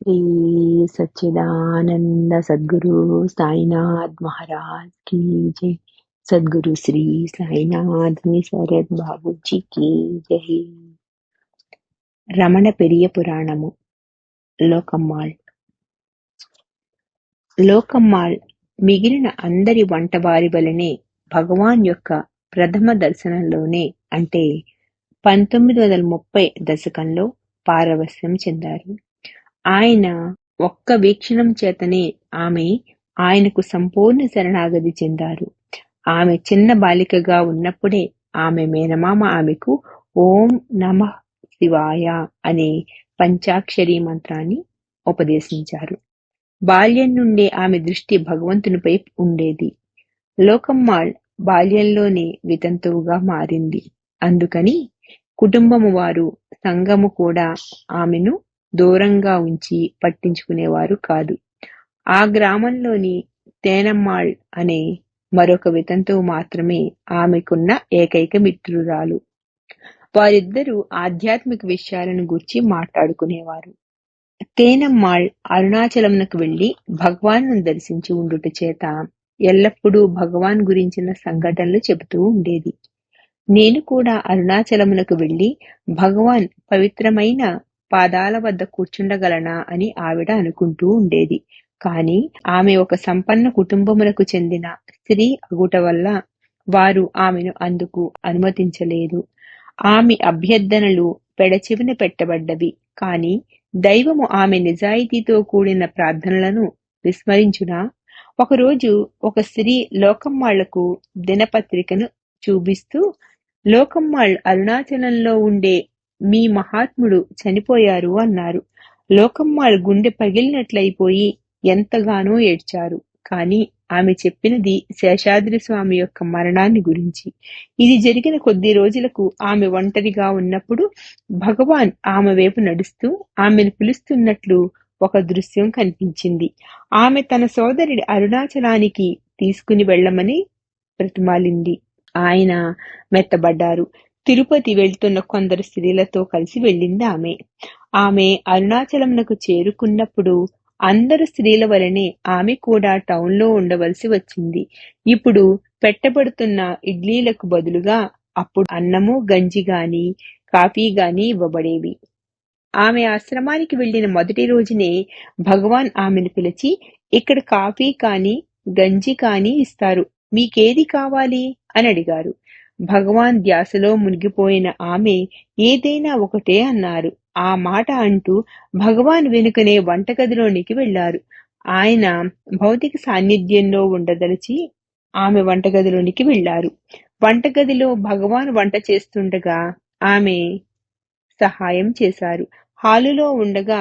శ్రీ సచ్చిదానంద సద్గురు సాయినాథ్ మహారాజ్ కీ జై. సద్గురు శ్రీ సాయినాథ్ శరద్ బాబుజీ కీ జై. రమణ పెరియ పురాణము లోకమ్మాళ్ లోకమ్మాళ్ మిగిలిన అందరి వంట వారి వలనే భగవాన్ యొక్క ప్రథమ దర్శనంలోనే అంటే పంతొమ్మిది వందల ముప్పై దశకంలో పారవస్యం చెందారు. ఆయన ఒక్క వీక్షణం చేతనే ఆమె ఆయనకు సంపూర్ణ శరణాగతి చెందారు. ఆమె చిన్న బాలికగా ఉన్నప్పుడే ఆమె మేనమామ ఆమెకు ఓం నమ శివాయ అనే పంచాక్షరి మంత్రాన్ని ఉపదేశించారు. బాల్యం నుండే ఆమె దృష్టి భగవంతునిపై ఉండేది. లోకమ్మాళ్ బాల్యంలోనే వితంతువుగా మారింది. అందుకని కుటుంబము వారు సంఘము కూడా ఆమెను దూరంగా ఉంచి పట్టించుకునేవారు కాదు. ఆ గ్రామంలోని తేనమ్మాళ్ అనే మరొక వితంతువు మాత్రమే ఆమెకున్న ఏకైక మిత్రురాలు. వారిద్దరూ ఆధ్యాత్మిక విషయాలను గూర్చి మాట్లాడుకునేవారు. తేనమ్మాళ్ అరుణాచలంనకు వెళ్ళి భగవాన్ను దర్శించి ఉండుట చేత ఎల్లప్పుడూ భగవాన్ గురించిన సంఘటనలు చెబుతూ ఉండేది. నేను కూడా అరుణాచలమునకు వెళ్ళి భగవాన్ పవిత్రమైన పాదాల వద్ద కూర్చుండగలనా అని ఆవిడ అనుకుంటూ ఉండేది. కాని ఆమె ఒక సంపన్న కుటుంబములకు చెందిన స్త్రీ అగుట వల్ల వారు ఆమెను అందుకు అనుమతించలేదు. ఆమె అభ్యర్థనలు పెడచెవిన పెట్టబడ్డవి. కాని దైవము ఆమె నిజాయితీతో కూడిన ప్రార్థనలను విస్మరించునా? ఒకరోజు ఒక స్త్రీ లోకమ్మాళ్ళకు దినపత్రికను చూపిస్తూ లోకమ్మాళ్ అరుణాచలంలో ఉండే మీ మహాత్ముడు చనిపోయారు అన్నారు. లోకమ్మాళ్ గుండె పగిలినట్లయిపోయి ఎంతగానో ఏడ్చారు. కాని ఆమె చెప్పినది శేషాద్రి స్వామి యొక్క మరణాన్ని గురించి. ఇది జరిగిన కొద్ది రోజులకు ఆమె ఒంటరిగా ఉన్నప్పుడు భగవాన్ ఆమె వైపు నడుస్తూ ఆమెను పిలుస్తున్నట్లు ఒక దృశ్యం కనిపించింది. ఆమె తన సోదరుడి అరుణాచలానికి తీసుకుని వెళ్ళమని ప్రతిమాలింది. ఆయన మెత్తబడ్డారు. తిరుపతి వెళ్తున్న కొందరు స్త్రీలతో కలిసి వెళ్ళింది ఆమె. ఆమె అరుణాచలంనకు చేరుకున్నప్పుడు అందరు స్త్రీల వలనే ఆమె కూడా టౌన్లో ఉండవలసి వచ్చింది. ఇప్పుడు పెట్టబడుతున్న ఇడ్లీలకు బదులుగా అప్పుడు అన్నము గంజి గాని కాఫీ గాని ఇవ్వబడేవి. ఆమె ఆశ్రమానికి వెళ్ళిన మొదటి రోజునే భగవాన్ ఆమెను పిలిచి ఇక్కడ కాఫీ కాని గంజి కాని ఇస్తారు. మీకేది కావాలి? అని అడిగారు. భగవాన్ ధ్యాసలో మునిగిపోయిన ఆమె ఏదైనా ఒకటే అన్నారు. ఆ మాట అంటూ భగవాన్ వెనుకనే వంటగదిలోనికి వెళ్ళారు ఆయన భౌతిక సాన్నిధ్యంలో ఉండదలిచి ఆమె వంటగదిలోనికి వెళ్ళారు వంటగదిలో భగవాన్ వంట చేస్తుండగా ఆమె సహాయం చేశారు. హాలులో ఉండగా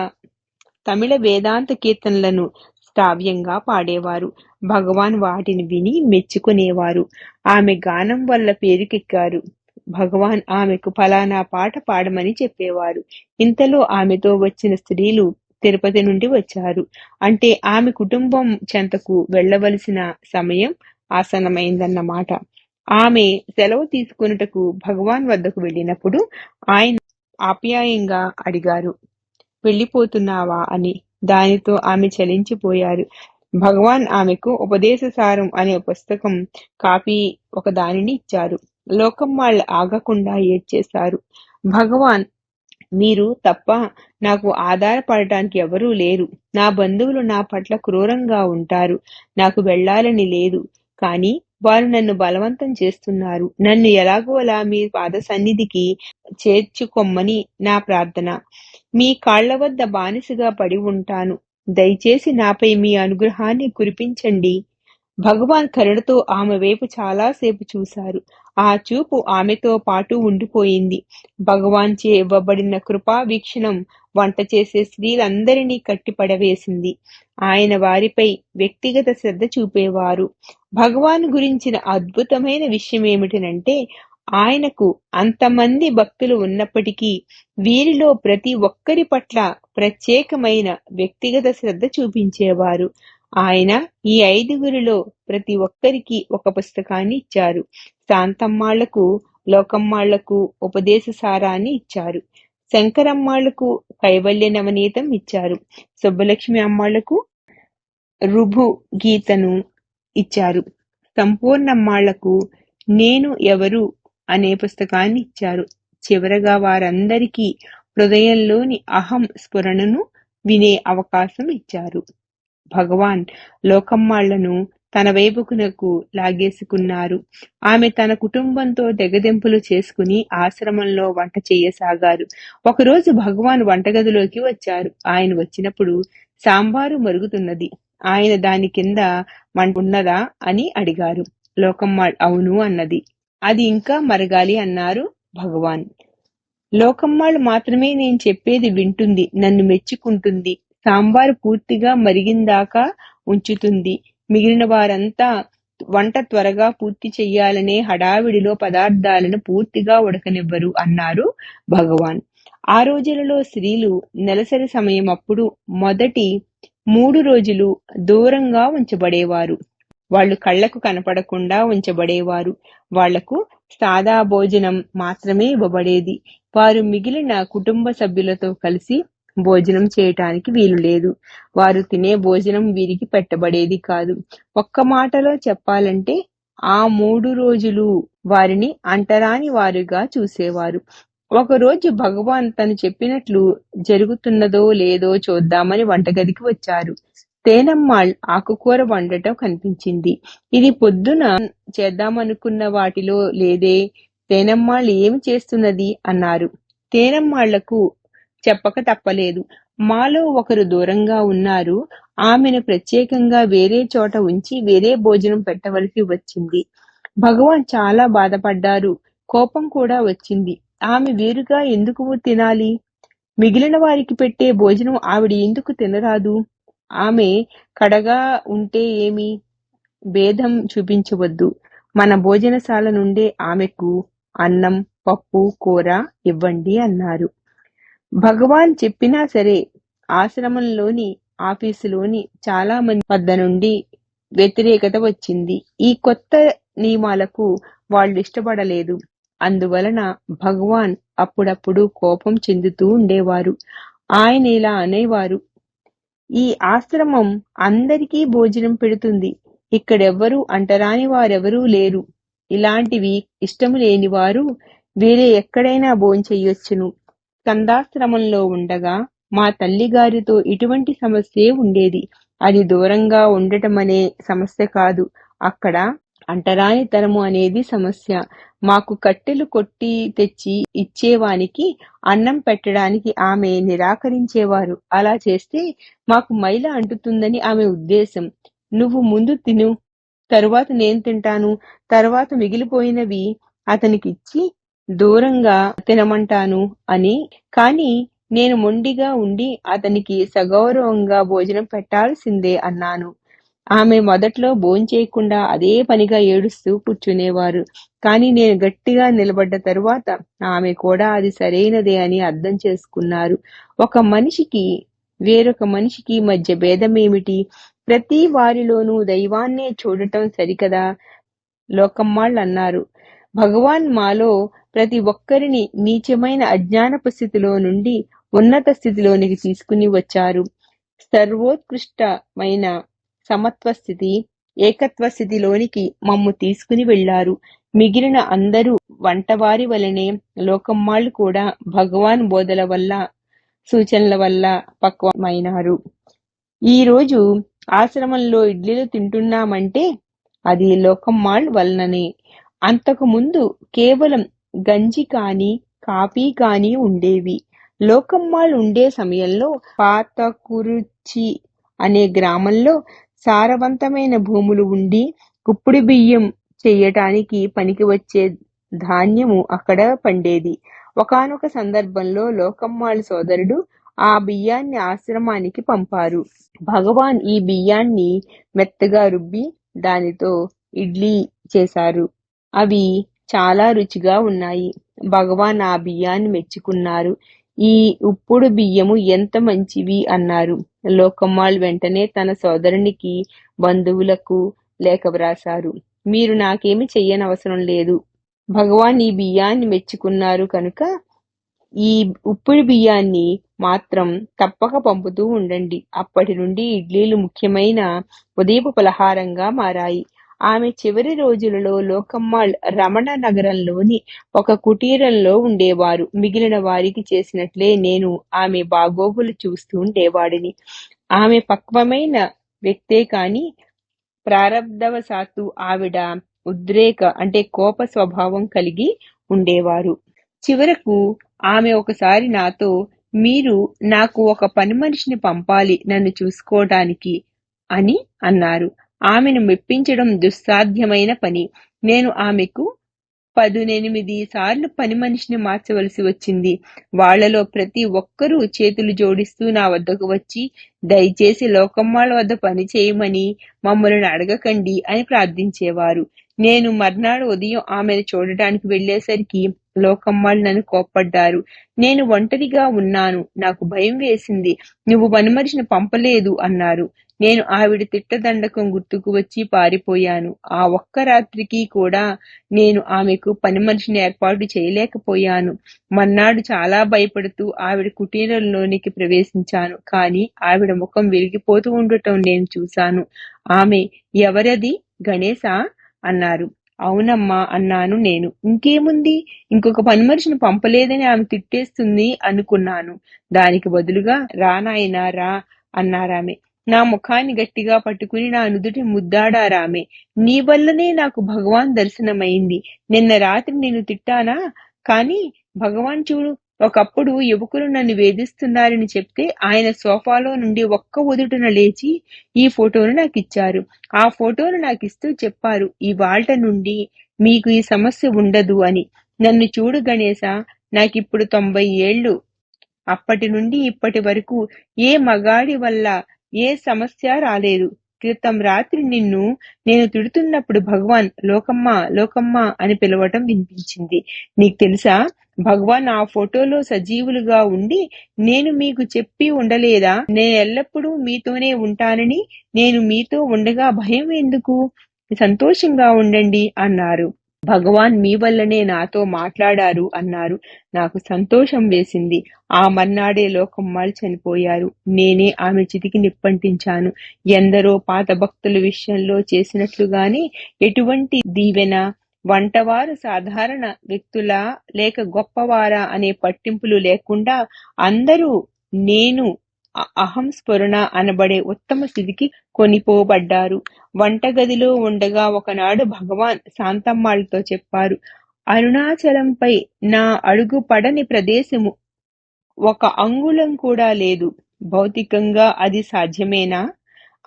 తమిళ వేదాంత కీర్తనలను శ్రావ్యంగా పాడేవారు. భగవాన్ వాటిని విని మెచ్చుకునేవారు. ఆమె గానం వల్ల పేరుకెక్కారు. భగవాన్ ఆమెకు ఫలానా పాట పాడమని చెప్పేవారు. ఇంతలో ఆమెతో వచ్చిన స్త్రీలు తిరుపతి నుండి వచ్చారు. అంటే ఆమె కుటుంబం చెంతకు వెళ్ళవలసిన సమయం ఆసనమైందన్నమాట ఆమె సెలవు తీసుకున్నటకు భగవాన్ వద్దకు వెళ్ళినప్పుడు ఆయన ఆప్యాయంగా అడిగారు వెళ్ళిపోతున్నావా అని. దానితో ఆమె చలించిపోయారు. భగవాన్ ఆమెకు ఉపదేశసారం అనే పుస్తకం కాపీ ఒక దానిని ఇచ్చారు. లోకం వాళ్ళు ఆగకుండా ఏడ్చేశారు. భగవాన్ మీరు తప్ప నాకు ఆధారపడటానికి ఎవరూ లేరు. నా బంధువులు నా పట్ల క్రూరంగా ఉంటారు. నాకు వెళ్ళాలని లేదు. కానీ వారు నన్ను బలవంతం చేస్తున్నారు. నన్ను ఎలాగోలా మీ పాద సన్నిధికి చేర్చుకొమ్మని నా ప్రార్థన. మీ కాళ్ళ వద్ద బానిసగా పడి ఉంటాను. దయచేసి నాపై మీ అనుగ్రహాన్ని కురిపించండి. భగవాన్ కరుణతో ఆమె వైపు చాలాసేపు చూశారు. ఆ చూపు ఆమెతో పాటు ఉండిపోయింది. భగవాన్ చే ఇవ్వబడిన కృపా వీక్షణం వంట చేసే స్త్రీలందరినీ కట్టిపడవేసింది. ఆయన వారిపై వ్యక్తిగత శ్రద్ధ చూపేవారు. భగవాన్ గురించిన అద్భుతమైన విషయం ఏమిటనంటే ఆయనకు అంతమంది భక్తులు ఉన్నప్పటికీ వీరిలో ప్రతి ఒక్కరి పట్ల ప్రత్యేకమైన వ్యక్తిగత శ్రద్ధ చూపించేవారు. ఆయన ఈ ఐదుగురిలో ప్రతి ఒక్కరికి ఒక పుస్తకాన్ని ఇచ్చారు. శాంతమ్మాళ్ళకు లోకమ్మాళ్ళకు ఉపదేశ సారాన్ని ఇచ్చారు. శంకరమ్మాళ్ళకు కైవల్య నవనీతం ఇచ్చారు. సుబ్బలక్ష్మి అమ్మాళ్ళకు రుభు గీతను ఇచ్చారు. సంపూర్ణమ్మాళ్ళకు నేను ఎవరు అనే పుస్తకాన్ని ఇచ్చారు. చివరగా వారందరికీ హృదయంలోని అహం స్ఫురణను వినే అవకాశం ఇచ్చారు. భగవాన్ లోకమ్మాళ్ళను తన వైపుకునకు లాగేసుకున్నారు. ఆమె తన కుటుంబంతో తెగదెంపులు చేసుకుని ఆశ్రమంలో వంట చేయసాగారు. ఒకరోజు భగవాన్ వంటగదిలోకి వచ్చారు. ఆయన వచ్చినప్పుడు సాంబారు మరుగుతున్నది. ఆయన దాని కింద ఉన్నదా అని అడిగారు. లోకమ్మాళ్ అవును అన్నది. అది ఇంకా మరగాలి అన్నారు భగవాన్. లోకమ్మాళ్ మాత్రమే నేను చెప్పేది వింటుంది నన్ను మెచ్చుకుంటుంది సాంబారు పూర్తిగా మరిగిందాకా ఉంచుతుంది. మిగిలిన వారంతా వంట త్వరగా పూర్తి చెయ్యాలనే హడావిడిలో పదార్థాలను పూర్తిగా ఉడకనివ్వరు అన్నారు భగవాన్. ఆ రోజులలో స్త్రీలు నెలసరి సమయం అప్పుడు మొదటి మూడు రోజులు దూరంగా ఉంచబడేవారు. వాళ్ళు కళ్ళకు కనపడకుండా ఉంచబడేవారు. వాళ్ళకు సాదా భోజనం మాత్రమే ఇవ్వబడేది. వారు మిగిలిన కుటుంబ సభ్యులతో కలిసి భోజనం చేయటానికి వీలు లేదు. వారు తినే భోజనం వీరికి పెట్టబడేది కాదు. ఒక్క మాటలో చెప్పాలంటే ఆ మూడు రోజులు వారిని అంటరాని వారుగా చూసేవారు. ఒకరోజు భగవాన్ తను చెప్పినట్లు జరుగుతున్నదో లేదో చూద్దామని వంటగదికి వచ్చారు. తేనమ్మాళ్ ఆకుకూర వండటం కనిపించింది. ఇది పొద్దున చేద్దామనుకున్న వాటిలో లేదే తేనమ్మాళ్ ఏమి చేస్తున్నది? అన్నారు. తేనమ్మాళ్ళకు చెప్పక తప్పలేదు. మాలో ఒకరు దూరంగా ఉన్నారు. ఆమెను ప్రత్యేకంగా వేరే చోట ఉంచి వేరే భోజనం పెట్టవలసి వచ్చింది. భగవాన్ చాలా బాధపడ్డారు. కోపం కూడా వచ్చింది. ఆమె వేరుగా ఎందుకు తినాలి? మిగిలిన వారికి పెట్టే భోజనం ఆవిడ ఎందుకు తినరాదు? ఆమె కడగా ఉంటే ఏమి? భేదం చూపించవద్దు. మన భోజనశాల నుండే ఆమెకు అన్నం పప్పు కూర ఇవ్వండి అన్నారు. భగవాన్ చెప్పినా సరే ఆశ్రమంలోని ఆఫీసులోని చాలా మంది వద్ద నుండి వ్యతిరేకత వచ్చింది. ఈ కొత్త నియమాలకు వాళ్ళు ఇష్టపడలేదు. అందువలన భగవాన్ అప్పుడప్పుడు కోపం చెందుతూ ఉండేవారు. ఆయన ఇలా అనేవారు ఈ ఆశ్రమం అందరికీ భోజనం పెడుతుంది. ఇక్కడెవ్వరూ అంటరాని వారెవరూ లేరు. ఇలాంటివి ఇష్టము లేని వారు వేరే ఎక్కడైనా భోంచెయ్యొచ్చును స్కందాశ్రమంలో ఉండగా మా తల్లిగారితో ఇటువంటి సమస్యే ఉండేది. అది దూరంగా ఉండటమనే సమస్య కాదు. అక్కడ అంటరానితనము అనేది సమస్య. మాకు కట్టెలు కొట్టి తెచ్చి ఇచ్చేవానికి అన్నం పెట్టడానికి ఆమె నిరాకరించేవారు. అలా చేస్తే మాకు మైల అంటుతుందని ఆమె ఉద్దేశం. నువ్వు ముందు తిను. తరువాత నేను తింటాను. తరువాత మిగిలిపోయినవి అతనికిచ్చి దూరంగా తినమంటాను అని. కాని నేను మొండిగా ఉండి అతనికి సగౌరవంగా భోజనం పెట్టాల్సిందే అన్నాను. ఆమె మొదట్లో భోంచేయకుండా అదే పనిగా ఏడుస్తూ కూర్చునేవారు. కానీ నేను గట్టిగా నిలబడ్డ తరువాత ఆమె కూడా అది సరైనదే అని అర్థం చేసుకున్నారు. ఒక మనిషికి వేరొక మనిషికి మధ్య భేదమేమిటి? ప్రతి వారిలోనూ దైవాన్నే చూడటం సరికదా? లోకమ్మాళ్ళు అన్నారు భగవాన్ మాలో ప్రతి ఒక్కరిని నీచమైన అజ్ఞానపు స్థితిలో నుండి ఉన్నత స్థితిలోనికి తీసుకుని వచ్చారు. సర్వోత్కృష్టమైన సమత్వ స్థితి ఏకత్వ స్థితిలోనికి మమ్ము తీసుకుని వెళ్ళారు మిగిలిన అందరూ వంటవారి వలనే లోకమ్మాళ్ళు కూడా భగవాన్ బోధల వల్ల సూచనల వల్ల పక్వమైనారు. ఈ రోజు ఆశ్రమంలో ఇడ్లీలు తింటున్నామంటే అది లోకమ్మాళ్ వలననే. అంతకు ముందు కేవలం గంజి కాని కాఫీ కాని ఉండేవి. లోకమ్మాళ్ ఉండే సమయంలో పాతకురుచి అనే గ్రామంలో సారవంతమైన భూములు ఉండి గుప్పిడి బియ్యం చెయ్యటానికి పనికి వచ్చే ధాన్యము అక్కడ పండేది. ఒకానొక సందర్భంలో లోకమ్మాళ్ సోదరుడు ఆ బియ్యాన్ని ఆశ్రమానికి పంపారు. భగవాన్ ఈ బియ్యాన్ని మెత్తగా రుబ్బి దానితో ఇడ్లీ చేశారు. అవి చాలా రుచిగా ఉన్నాయి. భగవాన్ ఆ బియ్యాన్ని మెచ్చుకున్నారు. ఈ ఉప్పుడు బియ్యము ఎంత మంచివి? అన్నారు. లోకమ్మాళ్ వెంటనే తన సోదరునికి బంధువులకు లేఖ వ్రాసారు మీరు నాకేమి చెయ్యనవసరం లేదు. భగవాన్ ఈ బియ్యాన్ని మెచ్చుకున్నారు కనుక ఈ ఉప్పుడు బియ్యాన్ని మాత్రం తప్పక పంపుతూ ఉండండి. అప్పటి నుండి ఇడ్లీలు ముఖ్యమైన ఉదయపు పలహారంగా మారాయి. ఆమె చివరి రోజులలో లోకమ్మాళ్ రమణ నగరంలోని ఒక కుటీరంలో ఉండేవారు. మిగిలిన వారికి చేసినట్లే నేను ఆమె బాగోగులు చూస్తూ ఉండేవాడిని. ఆమె పక్వమైన వ్యక్తే కాని ప్రారబ్ధవశాత్తు ఆవిడ ఉద్రేక అంటే కోప స్వభావం కలిగి ఉండేవారు. చివరకు ఆమె ఒకసారి నాతో మీరు నాకు ఒక పని మనిషిని పంపాలి నన్ను చూసుకోవటానికి అని అన్నారు. ఆమెను మెప్పించడం దుస్సాధ్యమైన పని. నేను ఆమెకు పదునెనిమిది సార్లు పని మనిషిని మార్చవలసి వచ్చింది. వాళ్ళలో ప్రతి ఒక్కరూ చేతులు జోడిస్తూ నా వద్దకు వచ్చి దయచేసి లోకమ్మాళ్ళ వద్ద పని చేయమని మమ్మల్ని అడగకండి అని ప్రార్థించేవారు. నేను మర్నాడు ఉదయం ఆమెను చూడటానికి వెళ్ళేసరికి లోకమ్మాళ్ళు నన్ను కోప్పడ్డారు. నేను ఒంటరిగా ఉన్నాను. నాకు భయం వేసింది. నువ్వు పని మనిషిని పంపలేదు అన్నారు. నేను ఆవిడ తిట్టదండకం గుర్తుకు వచ్చి పారిపోయాను. ఆ ఒక్క రాత్రికి కూడా నేను ఆమెకు పని మనిషిని ఏర్పాటు చేయలేకపోయాను. మన్నాడు చాలా భయపడుతూ ఆవిడ కుటీరంలోనికి ప్రవేశించాను. కానీ ఆవిడ ముఖం వెలిగిపోతూ ఉండటం నేను చూశాను. ఆమె ఎవరది? గణేశా? అన్నారు. అవునమ్మా అన్నాను నేను. ఇంకేముంది? ఇంకొక పని మనిషిని పంపలేదని ఆమె తిట్టేస్తుంది అనుకున్నాను. దానికి బదులుగా రా నాయనా రా అన్నారామె. నా ముఖాన్ని గట్టిగా పట్టుకుని నా నుదుటి ముద్దాడారామె నీ వల్లనే నాకు భగవాన్ దర్శనమైంది. నిన్న రాత్రి నేను తిట్టానా? కాని భగవాన్ చూడు ఒకప్పుడు యువకులు నన్ను వేధిస్తున్నారని చెప్తే ఆయన సోఫాలో నుండి ఒక్క ఉదుటున లేచి ఈ ఫోటోను నాకు ఇచ్చారు ఆ ఫోటోను నాకు ఇస్తూ చెప్పారు ఈ ఇవాళ్ట నుండి మీకు ఈ సమస్య ఉండదు అని. నన్ను చూడు గణేశ నాకిప్పుడు తొంభై ఏళ్ళు. అప్పటి నుండి ఇప్పటి వరకు ఏ మగాడి వల్ల ఏ సమస్య రాలేదు. క్రితం రాత్రి నిన్ను నేను తిడుతున్నప్పుడు భగవాన్ లోకమ్మ లోకమ్మ అని పిలవటం వినిపించింది. నీకు తెలుసా? భగవాన్ ఆ ఫోటోలో సజీవులుగా ఉండి నేను మీకు చెప్పి ఉండలేదా? నేను ఎల్లప్పుడూ మీతోనే ఉంటానని నేను మీతో ఉండగా భయం ఎందుకు? సంతోషంగా ఉండండి అన్నారు. భగవాన్ మీ వల్లనే నాతో మాట్లాడారు అన్నారు. నాకు సంతోషం వేసింది. ఆ మర్నాడే లోకమ్మాళ్ళు చనిపోయారు నేనే ఆమె చితికి నిప్పంటించాను. ఎందరో పాత భక్తుల విషయంలో చేసినట్లుగానే ఎటువంటి దీవెన వంటవారు సాధారణ వ్యక్తులా లేక గొప్పవారా అనే పట్టింపులు లేకుండా అందరూ నేను అహం స్ఫురణ అనబడే ఉత్తమ స్థితికి కొనిపోబడ్డారు. వంటగదిలో ఉండగా ఒకనాడు భగవాన్ శాంతమ్మాళ్ళతో చెప్పారు అరుణాచలంపై నా అడుగు పడని ప్రదేశము ఒక అంగుళం కూడా లేదు. భౌతికంగా అది సాధ్యమేనా?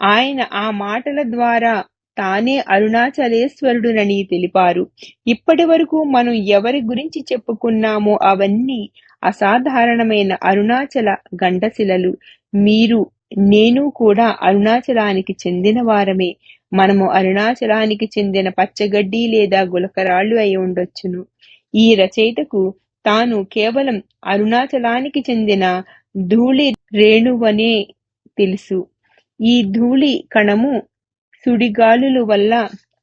ఆయన ఆ మాటల ద్వారా తానే అరుణాచలేశ్వరుడునని తెలిపారు. ఇప్పటి వరకు మనం ఎవరి గురించి చెప్పుకున్నామో అవన్నీ అసాధారణమైన అరుణాచల గండశిలలు మీరు నేను కూడా అరుణాచలానికి చెందిన వారమే. మనము అరుణాచలానికి చెందిన పచ్చగడ్డి లేదా గులకరాళ్ళు అయి ఉండొచ్చును. ఈ రచయితకు తాను కేవలం అరుణాచలానికి చెందిన ధూళి రేణువనే తెలుసు. ఈ ధూళి కణము సుడిగాలుల వల్ల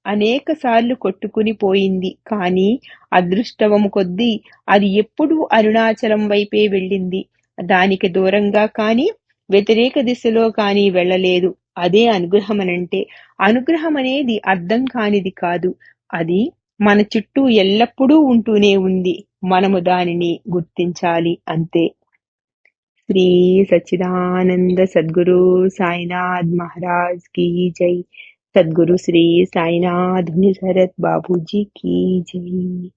అనేకసార్లు కొట్టుకుని పోయింది. కాని అదృష్టవము కొద్దీ అది ఎప్పుడూ అరుణాచలం వైపే వెళ్ళింది. దానికి దూరంగా కాని వ్యతిరేక దిశలో కాని వెళ్ళలేదు. అదే అనుగ్రహమనంటే అనుగ్రహం అనేది అర్థం కానిది కాదు. అది మన చుట్టూ ఎల్లప్పుడూ ఉంటూనే ఉంది. మనము దానిని గుర్తించాలి అంతే. శ్రీ సచ్చిదానంద సద్గురు సాయినాథ్ మహారాజ్ కీ జై. सदगुरु श्री साईनाथ मुनिसरत बाबू जी की जय।